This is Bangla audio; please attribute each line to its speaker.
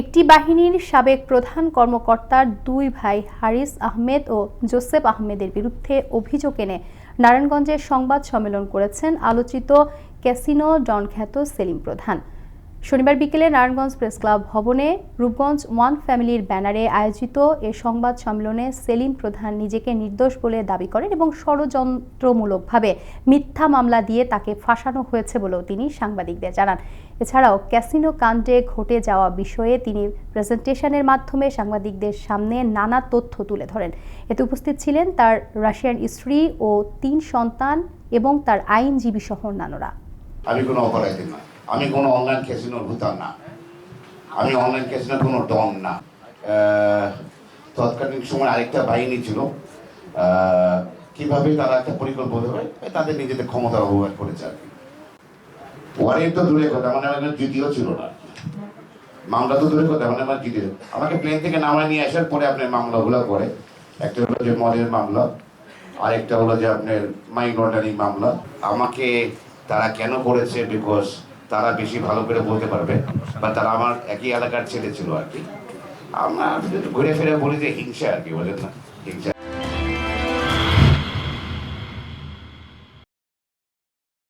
Speaker 1: একটি বাহিনীর সাবেক প্রধান কর্মকর্তার দুই ভাই হারিস আহমেদ ও জোসেফ আহমেদের বিরুদ্ধে অভিযোগ এনে নারায়ণগঞ্জে সংবাদ সম্মেলন করেছেন আলোচিত ক্যাসিনো ডনখ্যাত সেলিম প্রধান। শনিবার বিকেলে নারায়ণগঞ্জ প্রেস ক্লাব ভবনে রূপগঞ্জ ওয়ান ফ্যামিলির ব্যানারে আয়োজিত এ সংবাদ সম্মেলনে সেলিম প্রধান নিজেকে নির্দোষ বলে দাবি করেন এবং ষড়যন্ত্রমূলকভাবে মিথ্যা মামলা দিয়ে তাকে ফাঁসানো হয়েছে বলেও তিনি সাংবাদিকদের জানান। এছাড়াও ক্যাসিনো কাণ্ডে ঘটে যাওয়া বিষয়ে তিনি প্রেজেন্টেশনের মাধ্যমে সাংবাদিকদের সামনে নানা তথ্য তুলে ধরেন। এতে উপস্থিত ছিলেন তার রাশিয়ান স্ত্রী ও তিন সন্তান এবং তার আইনজীবী সহ অন্যান্যরা।
Speaker 2: আমি কোনো অপরাধী না আমি কোনো অনলাইন ক্যাসিনোর ভূতান না। আমি অনলাইন ক্যাসিনোর কোনো ডন না। তৎকালীন সময় আরেকটা বাহিনী ছিল। কীভাবে তারা একটা পরিকল্পনা করে তাদের নিজেদের ক্ষমতার অপব্যয় করেছে আর কি। ওয়ারেন্ট তো দূরে কথা মানে আমার দ্বিতীয় ছিল না। মামলা তো দূরে কথা মানে আমার দ্বিতীয় আমাকে প্লেন থেকে নামায় নিয়ে আসার পরে আপনার মামলাগুলো করে, একটা হলো যে মদের মামলা, আরেকটা হলো যে আপনার মাইন্ড অর্ডারিং মামলা। আমাকে তারা কেন করেছে? বিকজ তারা বেশি ভালো করে বলতে পারবে বা তারা আমার একই এলাকার ছেলে ছিল আর কি। আমরা ঘুরে ফিরে বলি যে হিংসা আর কি, বলেন না। হিংসা।